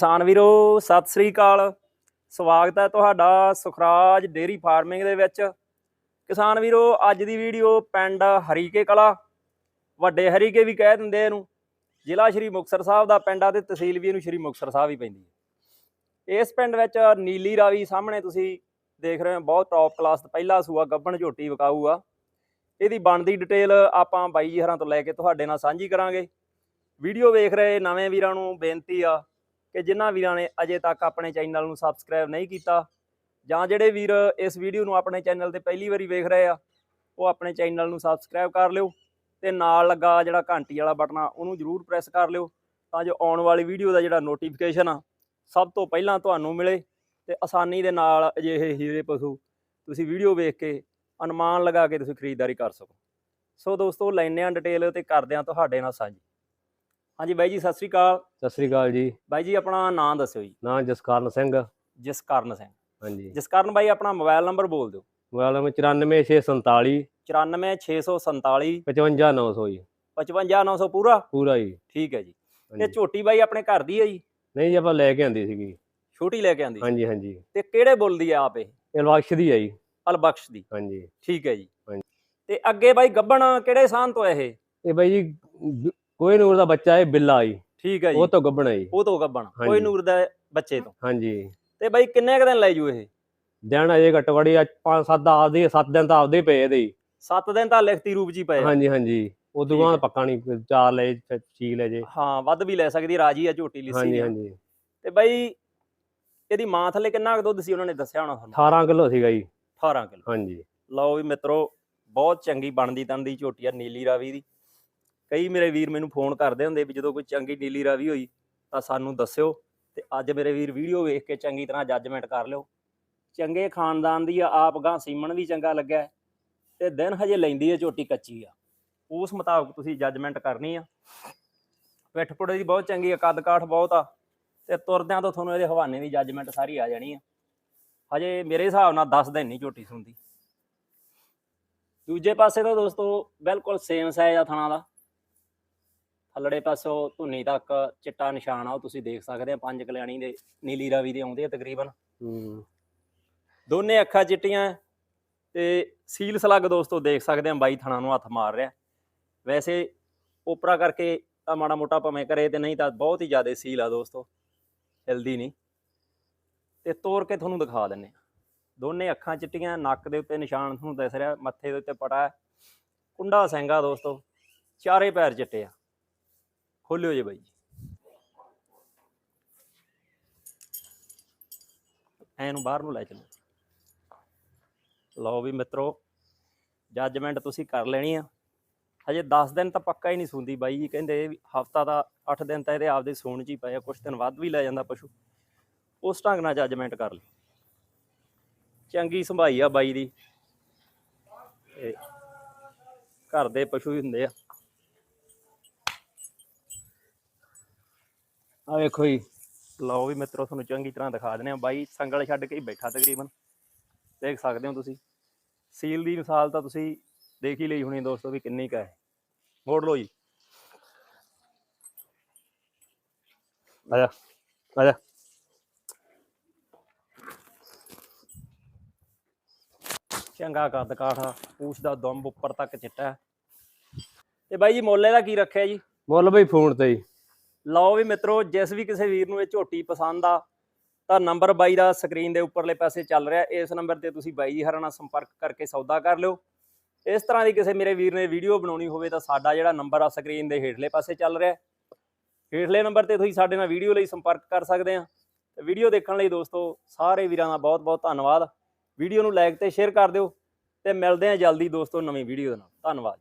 ਕਿਸਾਨ ਵੀਰੋ, ਸਤਿ ਸ੍ਰੀ ਅਕਾਲ। ਸਵਾਗਤ ਹੈ ਤੁਹਾਡਾ ਸੁਖਰਾਜ ਡੇਰੀ ਫਾਰਮਿੰਗ ਦੇ ਵਿੱਚ। ਕਿਸਾਨ ਵੀਰੋ, ਅੱਜ ਦੀ ਵੀਡੀਓ ਪਿੰਡ ਹਰੀਕੇ ਕਲਾ। ਵੱਡੇ ਹਰੀਕੇ ਵੀ ਕਹਿ ਦਿੰਦੇ ਇਹਨੂੰ। ਜ਼ਿਲ੍ਹਾ ਸ਼੍ਰੀ ਮੁਕਤਸਰ ਸਾਹਿਬ ਦਾ ਪਿੰਡ ਆ ਤੇ ਤਹਿਸੀਲ ਵੀ ਇਹਨੂੰ ਸ਼੍ਰੀ ਮੁਕਤਸਰ ਸਾਹਿਬ ਹੀ ਪੈਂਦੀ ਹੈ। ਇਸ ਪਿੰਡ ਵਿੱਚ ਨੀਲੀ ਰਾਵੀ ਸਾਹਮਣੇ ਤੁਸੀਂ ਦੇਖ ਰਹੇ ਹੋ, ਬਹੁਤ ਟੌਪ ਕਲਾਸ ਪਹਿਲਾ ਸੂਆ, ਗੱਬਣ ਝੋਟੀ ਵਿਕਾਊ ਆ। ਇਹਦੀ ਬਣਦੀ ਡਿਟੇਲ ਆਪਾਂ ਬਾਈ ਜੀ ਹਰਾਂ ਤੋਂ ਲੈ ਕੇ ਤੁਹਾਡੇ ਨਾਲ ਸਾਂਝੀ ਕਰਾਂਗੇ। ਵੀਡੀਓ ਵੇਖ ਰਹੇ ਨਵੇਂ ਵੀਰਾਂ ਨੂੰ ਬੇਨਤੀ ਆ ਕਿ ਜਿਨ੍ਹਾਂ ਵੀਰਾਂ ਨੇ ਅਜੇ ਤੱਕ ਆਪਣੇ ਚੈਨਲ ਨੂੰ ਸਬਸਕ੍ਰਾਈਬ ਨਹੀਂ ਕੀਤਾ ਜਾਂ ਜਿਹੜੇ ਵੀਰ ਇਸ ਵੀਡੀਓ ਨੂੰ ਆਪਣੇ ਚੈਨਲ ਤੇ ਪਹਿਲੀ ਵਾਰੀ ਵੇਖ ਰਹੇ ਆ, ਉਹ ਆਪਣੇ ਚੈਨਲ ਨੂੰ ਸਬਸਕ੍ਰਾਈਬ ਕਰ ਲਿਓ ਤੇ ਨਾਲ ਲੱਗਾ ਜਿਹੜਾ ਘੰਟੀ ਵਾਲਾ ਬਟਨ ਆ, ਉਹਨੂੰ ਜਰੂਰ ਪ੍ਰੈਸ ਕਰ ਲਿਓ ਤਾਂ ਜੋ ਆਉਣ ਵਾਲੀ ਵੀਡੀਓ ਦਾ ਜਿਹੜਾ ਨੋਟੀਫਿਕੇਸ਼ਨ ਆ, ਸਭ ਤੋਂ ਪਹਿਲਾਂ ਤੁਹਾਨੂੰ ਮਿਲੇ ਤੇ ਆਸਾਨੀ ਦੇ ਨਾਲ ਅਜਿਹੇ ਹੀਰੇ ਪਸ਼ੂ ਤੁਸੀਂ ਵੀਡੀਓ ਵੇਖ ਕੇ ਅਨੁਮਾਨ ਲਗਾ ਕੇ ਤੁਸੀਂ ਖਰੀਦਦਾਰੀ ਕਰ ਸਕੋ। ਸੋ ਦੋਸਤੋ ਲੈਣੇ ਆ ਡਿਟੇਲ ਤੇ ਕਰਦੇ ਆ ਤੁਹਾਡੇ ਨਾਲ ਸਾਂਝੀ। ਹਾਂਜੀ ਬਾਈ ਜੀ ਸਤਿ ਸ੍ਰੀ ਅਕਾਲ। ਸਤਿ ਸ੍ਰੀ ਅਕਾਲ ਜੀ। ਬਾਈ ਜੀ ਆਪਣਾ ਨਾਮ ਦੱਸਿਓ ਜੀ। ਨਾਂ ਜਸਕਾਰਨ ਸਿੰਘ। ਜਸਕਰਨ ਸਿੰਘ। ਹਾਂਜੀ। ਜਸਕਰਨ ਬਾਈ ਆਪਣਾ ਮੋਬਾਈਲ ਨੰਬਰ ਬੋਲ ਦਿਓ। ਮੋਬਾਈਲ ਨੰਬਰ 94647 94647 55900 ਜੀ। 55900 ਪੂਰਾ? ਪੂਰਾ ਜੀ। ਠੀਕ ਹੈ ਜੀ। ਤੇ ਹਾਂਜੀ। ਝੋਟੀ ਬਾਈ ਆਪਣੇ ਘਰ ਦੀ ਹੈ ਜੀ? ਨਹੀਂ ਜੀ ਆਪਾਂ ਲੈ ਕੇ ਆਂਦੀ ਸੀਗੀ। ਛੋਟੀ ਲੈ ਕੇ ਆਂਦੀ ਹਾਂਜੀ ਹਾਂਜੀ। ਤੇ ਕਿਹੜੇ ਬੁੱਲ ਦੀ ਆ ਆਪ ਇਹ? ਇਹ ਲਵਾਕਸ਼ ਦੀ ਹੈ ਜੀ। ਅਲਬਖਸ਼ ਦੀ। ਹਾਂਜੀ। ਠੀਕ ਹੈ ਜੀ। ਤੇ ਅੱਗੇ ਬਾਈ ਗੱਬਣ ਕਿਹੜੇ ਸਾਨ ਤੋਂ ਇਹ? ਇਹ ਬਾਈ ਜੀ ਕੋਈ ਨੂਰ ਦਾ ਬੱਚਾ ਹੈ ਬਿੱਲਾ ਜੀ ਠੀਕ ਹੈ ਜੀ। ਉਹ ਤੋਂ ਗੱਬਣਾ ਜੀ ਉਹ ਤੋਂ ਗੱਬਣ ਕੋਈ। ਨੂਰ ਦਾ ਬੱਚੇ ਤੋਂ। ਹਾਂਜੀ। ਤੇ ਬਾਈ ਕਿੰਨੇ ਕੁ ਦਿਨ ਲੈ ਜੂ ਇਹ? ਦਿਨ ਅਜੇ ਘੱਟੋ ਘੜੀ ਅੱਜ 5-7 ਦਾ ਆਪਦੇ 7 ਦਿਨ ਤਾਂ ਆਪਦੇ ਪਏ ਜੀ 7 ਦਿਨ ਤਾਂ ਲਿਖਤੀ ਰੂਪ ਹੀ ਪਏ। ਹਾਂਜੀ ਹਾਂਜੀ। ਉਦੋਂ ਬਾਅਦ। ਪੱਕਾ ਨਹੀਂ ਚਾਰ ਲੈ ਛੀ ਲੈ ਜੇ। ਹਾਂ ਵੱਧ ਵੀ ਲੈ ਸਕਦੀ ਰਾਜੀ ਆ ਝੋਟੀ ਲਿੱਸੀ ਹਾਂਜੀ ਦੀ। ਹਾਂਜੀ। ਤੇ ਬਾਈ ਇਹਦੀ ਮਾਂ ਥੱਲੇ ਕਿੰਨਾ ਕੁ ਦੁੱਧ ਸੀ ਉਹਨਾਂ ਨੇ ਦੱਸਿਆ ਹੋਣਾ ਤੁਹਾਨੂੰ? 18 ਕਿਲੋ ਸੀਗਾ ਜੀ। 18 ਕਿਲੋ। ਹਾਂਜੀ। ਲਓ ਵੀ ਮਿੱਤਰੋ ਬਹੁਤ ਚੰਗੀ ਬਣਦੀ ਤੰਦੀ ਝੋਟੀ ਆ ਨੀਲੀ ਰਾਵੀ ਦੀ। ਕਈ ਮੇਰੇ ਵੀਰ ਮੈਨੂੰ ਫੋਨ ਕਰਦੇ ਹੁੰਦੇ ਵੀ ਜਦੋਂ ਕੋਈ ਚੰਗੀ ਨੀਲੀ ਰਾਵੀ ਹੋਈ ਤਾਂ ਸਾਨੂੰ ਦੱਸਿਓ ਤੇ ਅੱਜ ਮੇਰੇ ਵੀਰ ਵੀਡੀਓ ਵੇਖ ਕੇ ਚੰਗੀ ਤਰ੍ਹਾਂ ਜੱਜਮੈਂਟ ਕਰ ਲਿਓ। ਚੰਗੇ ਖਾਨਦਾਨ ਦੀ ਆ, ਆਪ ਗਾਂ ਸੀਮਣ ਵੀ ਚੰਗਾ ਲੱਗਿਆ ਹੈ ਤੇ ਦਿਨ ਹਜੇ ਲੈਂਦੀ ਹੈ ਝੋਟੀ ਕੱਚੀ ਆ। ਉਸ ਮੁਤਾਬਕ ਤੁਸੀਂ ਜੱਜਮੈਂਟ ਕਰਨੀ ਆ। ਪਿੱਠ ਪੁੜੇ ਦੀ ਬਹੁਤ ਚੰਗੀ ਆ, ਕੱਦ ਕਾਠ ਬਹੁਤ ਆ ਤੇ ਤੁਰਦਿਆਂ ਤੋਂ ਤੁਹਾਨੂੰ ਇਹਦੇ ਹਵਾਨੇ ਦੀ ਜੱਜਮੈਂਟ ਸਾਰੀ ਆ ਜਾਣੀ ਆ। ਹਜੇ ਮੇਰੇ ਹਿਸਾਬ ਨਾਲ 10 ਦਿਨ ਨਹੀਂ ਝੋਟੀ ਸੁਣਦੀ। ਦੂਜੇ ਪਾਸੇ ਤਾਂ ਦੋਸਤੋ ਬਿਲਕੁਲ ਸੇਮ ਸਾਈਜ਼ ਆ ਥਣਾ ਦਾ। ਥੱਲੜੇ ਪਾਸੋਂ ਧੁੰਨੀ ਤੱਕ ਚਿੱਟਾ ਨਿਸ਼ਾਨ ਆ ਉਹ ਤੁਸੀਂ ਦੇਖ ਸਕਦੇ ਆ ਪੰਜ ਕਲਿਆਣੀ ਦੇ ਨੀਲੀ ਰਾਵੀ ਦੇ ਆਉਂਦੇ ਆ ਤਕਰੀਬਨ। ਹੂੰ। ਦੋਨੇ ਅੱਖਾਂ ਚਿੱਟੀਆਂ ਤੇ ਸੀਲ ਸਲੱਗ ਦੋਸਤੋ ਦੇਖ ਸਕਦੇ ਆ ਬਾਈ ਥਣਾ ਨੂੰ ਹੱਥ ਮਾਰ ਰਿਹਾ। ਵੈਸੇ ਓਪਰਾ ਕਰਕੇ ਤਾਂ ਮਾੜਾ ਮੋਟਾ ਭਵੇਂ ਕਰੇ ਤੇ ਨਹੀਂ ਤਾਂ ਬਹੁਤ ਹੀ ਜ਼ਿਆਦਾ ਸੀਲ ਆ ਦੋਸਤੋ ਹਿਲਦੀ ਨਹੀਂ। ਤੇ ਤੋੜ ਕੇ ਤੁਹਾਨੂੰ ਦਿਖਾ ਦਿੰਨੇ ਦੋਨੇ ਅੱਖਾਂ ਚਿੱਟੀਆਂ ਨੱਕ ਦੇ ਉੱਤੇ ਨਿਸ਼ਾਨ ਤੁਹਾਨੂੰ ਦਿਸ ਰਿਹਾ ਮੱਥੇ ਦੇ ਉੱਤੇ ਪਟਾ। ਕੁੰਡਾ ਸਿੰਘਾ ਦੋਸਤੋ ਚਾਰੇ ਪੈਰ ਚਿੱਟੇ ਆ। ਖੋਲਿਓ ਜੇ ਬਾਈ ਜੀ। ਨੂੰ ਬਾਹਰ ਨੂੰ ਲੈ ਚੱਲੋ। ਲਓ ਵੀ ਮਿੱਤਰੋ ਜੱਜਮੈਂਟ ਤੁਸੀਂ ਕਰ ਲੈਣੀ ਆ। ਹਜੇ 10 ਦਿਨ ਤਾਂ ਪੱਕਾ ਹੀ ਨਹੀਂ ਸੁੰਦੀ ਬਾਈ ਜੀ, ਕਹਿੰਦੇ ਹਫਤਾ ਦਾ 8 ਦਿਨ ਤਾਂ ਇਹਦੇ ਆਪਦੇ ਸੂਣ 'ਚ ਹੀ ਪਏ ਆ ਕੁਝ ਦਿਨ ਵੱਧ ਵੀ ਲੈ ਜਾਂਦਾ ਪਸ਼ੂ। ਉਸ ਢੰਗ ਨਾਲ ਜੱਜਮੈਂਟ ਕਰ ਲਈ ਚੰਗੀ ਸੰਭਾਈ ਆ ਬਾਈ ਦੀ। ਘਰ ਦੇ ਪਸ਼ੂ ਹੀ ਹੁੰਦੇ ਆ। ਆ ਵੇਖੋ ਜੀ। ਲਓ ਵੀ ਮਿੱਤਰੋ ਤੁਹਾਨੂੰ ਚੰਗੀ ਤਰ੍ਹਾਂ ਦਿਖਾ ਦਿੰਦੇ ਆ ਬਾਈ ਸੰਗਲ ਛੱਡ ਕੇ ਹੀ ਬੈਠਾ ਤਕਰੀਬਨ। ਦੇਖ ਸਕਦੇ ਹੋ ਤੁਸੀਂ। ਸੀਲ ਦੀ ਮਿਸਾਲ ਤਾਂ ਤੁਸੀਂ ਦੇਖ ਹੀ ਲਈ ਹੋਣੀ ਦੋਸਤੋ ਵੀ ਕਿੰਨੀ ਕੁ ਹੈ। ਮੋੜ ਲਓ ਜੀ। ਆਜਾ ਆਜਾ ਚੰਗਾ ਕੱਦ ਕਾਠਾ। ਪੂਛ ਦਾ ਦੁੰਬ ਉੱਪਰ ਤੱਕ ਚਿੱਟਾ। ਤੇ ਬਾਈ ਜੀ ਮੁੱਲ ਇਹਦਾ ਕੀ ਰੱਖਿਆ ਜੀ? ਮੁੱਲ ਬਈ ਫੋਨ ਤੇ ਜੀ ਲਓ ਵੀ ਮਿੱਤਰੋ, ਜਿਸ ਵੀ ਕਿਸੇ ਵੀਰ ਨੂੰ ਇਹ ਝੋਟੀ ਪਸੰਦ ਆ, ਤਾਂ ਨੰਬਰ ਬਾਈ ਦਾ ਸਕਰੀਨ ਦੇ ਉੱਪਰਲੇ ਪਾਸੇ ਚੱਲ ਰਿਹਾ। ਇਸ ਨੰਬਰ ਤੇ ਤੁਸੀਂ ਬਾਈ ਜੀ ਹਰਾਂ ਨਾਲ ਸੰਪਰਕ ਕਰਕੇ ਸੌਦਾ ਕਰ ਲਿਓ। ਇਸ ਤਰ੍ਹਾਂ ਦੀ ਕਿਸੇ ਮੇਰੇ ਵੀਰ ਨੇ ਵੀਡੀਓ ਬਣਾਉਣੀ ਹੋਵੇ, ਤਾਂ ਸਾਡਾ ਜਿਹੜਾ ਨੰਬਰ ਆ ਸਕਰੀਨ ਦੇ ਹੇਠਲੇ ਪਾਸੇ ਚੱਲ ਰਿਹਾ। ਹੇਠਲੇ ਨੰਬਰ ਤੇ ਤੁਸੀਂ ਸਾਡੇ ਨਾਲ ਵੀਡੀਓ ਲਈ ਸੰਪਰਕ ਕਰ ਸਕਦੇ ਆ। ਤੇ ਵੀਡੀਓ ਦੇਖਣ ਲਈ ਦੋਸਤੋ, ਸਾਰੇ ਵੀਰਾਂ ਦਾ ਬਹੁਤ ਬਹੁਤ ਧੰਨਵਾਦ। ਵੀਡੀਓ ਨੂੰ ਲਾਈਕ ਤੇ ਸ਼ੇਅਰ ਕਰ ਦਿਓ। ਤੇ ਮਿਲਦੇ ਆ ਜਲਦੀ ਦੋਸਤੋ ਨਵੀਂ ਵੀਡੀਓ ਦੇ ਨਾਲ। ਧੰਨਵਾਦ।